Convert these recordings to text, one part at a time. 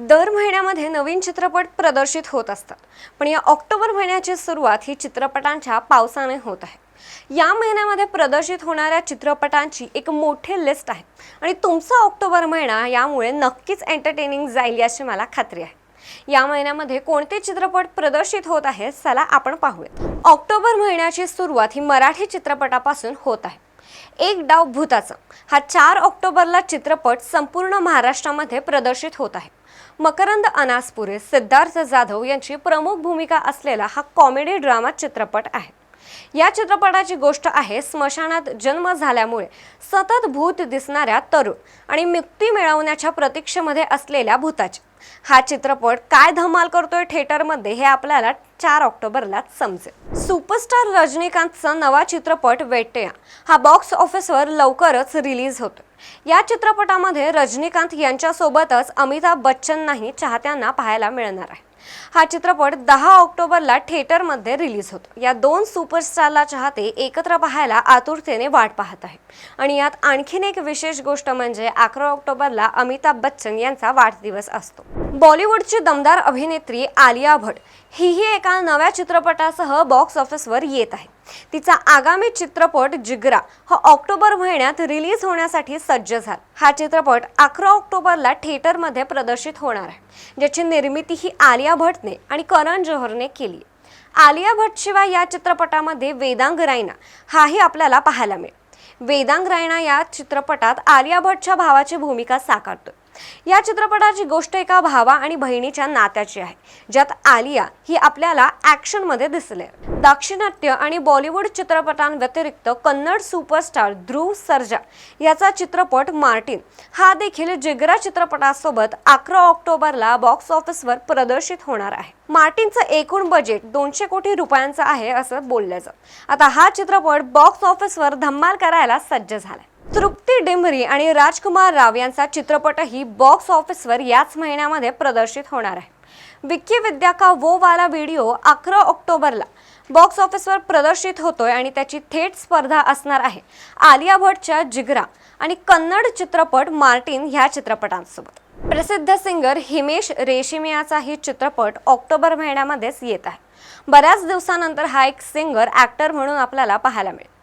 दर महिन्यामध्ये नवीन चित्रपट प्रदर्शित होत असतात. पण या ऑक्टोबर महिन्याची सुरुवात ही चित्रपटांच्या पावसाने होत आहे. या महिन्यामध्ये प्रदर्शित होणाऱ्या चित्रपटांची एक मोठी लिस्ट आहे. आणि तुमचा ऑक्टोबर महिना यामुळे नक्कीच एंटरटेनिंग जाईल याची मला खात्री आहे. या महिन्यामध्ये कोणते चित्रपट प्रदर्शित होत आहेत चला आपण पाहूया ऑक्टोबर महिन्याची सुरुवात ही मराठी चित्रपटापासून होत आहे. एक डाव भूताचा. हा चार ऑक्टोबरला चित्रपट संपूर्ण महाराष्ट्रामध्ये प्रदर्शित होत आहे. मकरंद अनासपुरे सिद्धार्थ जाधव यांची प्रमुख भूमिका असलेला हा कॉमेडी ड्रामा चित्रपट आहे. या चित्रपटाची गोष्ट आहे स्मशानात जन्म झाल्यामुळे सतत भूत दिसणाऱ्या तरुण आणि मुक्ती मिळवण्याच्या प्रतीक्षेमध्ये असलेल्या भूताची. हा चित्रपट काय धमाल करतोय थिएटरमध्ये हे आपल्याला चार ऑक्टोबरला समजेल. सुपरस्टार रजनीकांतचा नवा चित्रपट वेटया हा बॉक्स ऑफिसवर लवकरच रिलीज होतो या चित्रपटामध्ये रजनीकांत यांच्यासोबतच अमिताभ बच्चननाही चाहत्यांना पाहायला मिळणार आहे. हा चित्रपट दहा ऑक्टोबरला थिएटरमध्ये रिलीज होतो. या दोन सुपरस्टारला चाहते एकत्र पाहायला आतुरतेने वाट पाहत आहे आणि यात आणखीन एक विशेष गोष्ट म्हणजे अकरा ऑक्टोबरला अमिताभ बच्चन यांचा वाढदिवस असतो. बॉलिवूडची दमदार अभिनेत्री आलिया भट हीही एका नव्या चित्रपटासह बॉक्स ऑफिसवर येत आहे. तिचा आगामी चित्रपट जिगरा हा ऑक्टोबर महिन्यात रिलीज होण्यासाठी सज्ज झाला. हा चित्रपट अकरा ऑक्टोबरला थिएटरमध्ये प्रदर्शित होणार आहे ज्याची निर्मिती ही आलिया भटने आणि करण जोहरने केली आलिया भटशिवाय या चित्रपटामध्ये वेदांग रायना हाही आपल्याला पाहायला मिळेल. वेदांग रायना या चित्रपटात आलिया भटच्या भावाची भूमिका साकारतो या चित्रपटाची गोष्ट एका भावा आणि बहिणीच्या नात्याची आहे ज्यात आलिया ही आपल्याला ॲक्शनमध्ये दिसले. दाक्षिणात्य आणि बॉलिवूड चित्रपटांव्यतिरिक्त कन्नड सुपरस्टार ध्रुव सर्जा याचा चित्रपट मार्टिन हा देखील जिगरा चित्रपटासोबत अकरा ऑक्टोबरला बॉक्स ऑफिसवर प्रदर्शित होणार आहे. मार्टिनचं एकूण बजेट दोनशे कोटी रुपयांचं आहे असं बोललं जातं. आता हा चित्रपट बॉक्स ऑफिसवर धम्माल करायला सज्ज झालाय. तृप्ती डिमरी आणि राजकुमार राव यांचा चित्रपटही बॉक्स ऑफिसवर याच महिन्यामध्ये प्रदर्शित होणार आहे. विक्की विद्या का वो वाला व्हिडिओ अकरा ऑक्टोबरला बॉक्स ऑफिसवर प्रदर्शित होतोय आणि त्याची थेट स्पर्धा असणार आहे. आलिया भटच्या जिगरा आणि कन्नड चित्रपट मार्टिन ह्या चित्रपटांसोबत. प्रसिद्ध सिंगर हिमेश रेशिमियाचाही चित्रपट ऑक्टोबर महिन्यामध्येच येत आहे. बऱ्याच दिवसानंतर हा एक सिंगर ॲक्टर म्हणून आपल्याला पाहायला मिळेल.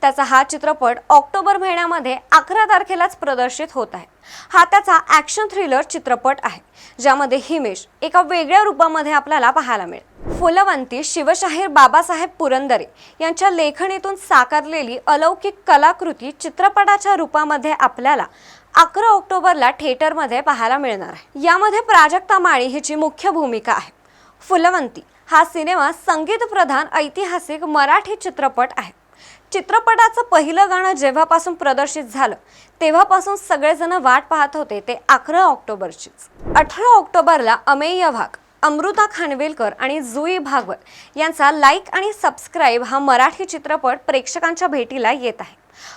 त्याचा हा चित्रपट ऑक्टोबर महिन्यामध्ये अकरा तारखेलाच प्रदर्शित होत आहे. हा त्याचा ॲक्शन थ्रिलर चित्रपट आहे ज्यामध्ये हिमेश एका वेगळ्या रूपामध्ये आपल्याला पाहायला मिळेल. फुलवंती शिवशाहीर बाबासाहेब पुरंदरे यांच्या लेखणीतून साकारलेली अलौकिक कलाकृती चित्रपटाच्या रूपामध्ये आपल्याला अकरा ऑक्टोबरला थिएटरमध्ये पाहायला मिळणार आहे. यामध्ये प्राजक्ता माळी हिची मुख्य भूमिका आहे. फुलवंती हा सिनेमा संगीतप्रधान ऐतिहासिक मराठी चित्रपट आहे. चित्रपटाचं पहिलं गाणं जेव्हापासून प्रदर्शित झालं तेव्हापासून सगळेजण वाट पाहत होते ते अकरा ऑक्टोबरचीच. अठरा ऑक्टोबरला अमेय भाग अमृता खानवेलकर आणि जुई भागवत यांचा लाईक आणि सबस्क्राईब हा मराठी चित्रपट प्रेक्षकांच्या भेटीला येत आहे.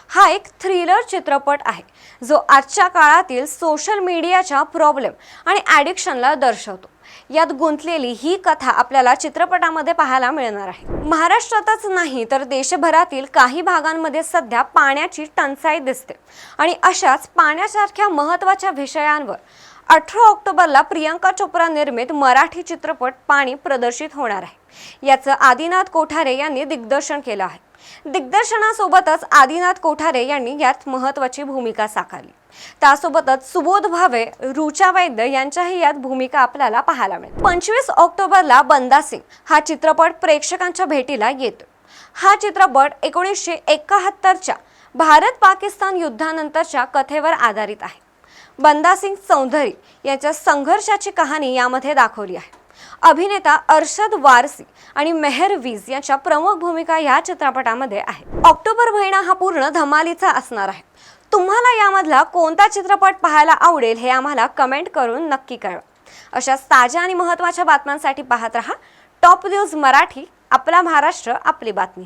हा एक थ्रिलर चित्रपट आहे जो आजच्या काळातील सोशल मीडियाच्या प्रॉब्लेम आणि ॲडिक्शनला दर्शवतो. यात गुंतलेली ही कथा आपल्याला चित्रपटामध्ये पाहायला मिळणार आहे. महाराष्ट्रातच नाही तर देशभरातील काही भागांमध्ये सध्या पाण्याची टंचाई दिसते. आणि अशाच पाण्यासारख्या महत्त्वाच्या विषयांवर अठरा ऑक्टोबरला प्रियंका चोप्रा निर्मित मराठी चित्रपट पाणी प्रदर्शित होणार आहे. याचं आदिनाथ कोठारे यांनी दिग्दर्शन केलं आहे. दिग्दर्शनासोबतच आदिनाथ कोठारे यांनी यात महत्त्वाची भूमिका साकारली. त्यासोबतच सुबोध भावे रुचा वैद्य यांच्याही यात भूमिका आपल्याला पाहायला मिळते. पंचवीस ऑक्टोबरला बंदासिंग हा चित्रपट प्रेक्षकांच्या भेटीला येतो हा चित्रपट एकोणीसशे एकाहत्तरच्या भारत पाकिस्तान युद्धानंतरच्या कथेवर आधारित आहे. बंदासिंग चौधरी यांच्या संघर्षाची कहाणी यामध्ये दाखवली आहे. अभिनेता अर्शद वारसी आणि मेहर वीज यांच्या प्रमुख भूमिका या चित्रपटामध्ये आहे. ऑक्टोबर महिना हा पूर्ण धमालीचा असणार आहे. तुम्हाला यामधला कोणता चित्रपट पाहायला आवडेल हे आम्हाला कमेंट करून नक्की कळवा. अशाच ताज्या आणि महत्त्वाच्या बातम्यांसाठी पाहत रहा. टॉप न्यूज मराठी आपला महाराष्ट्र आपली बातमी.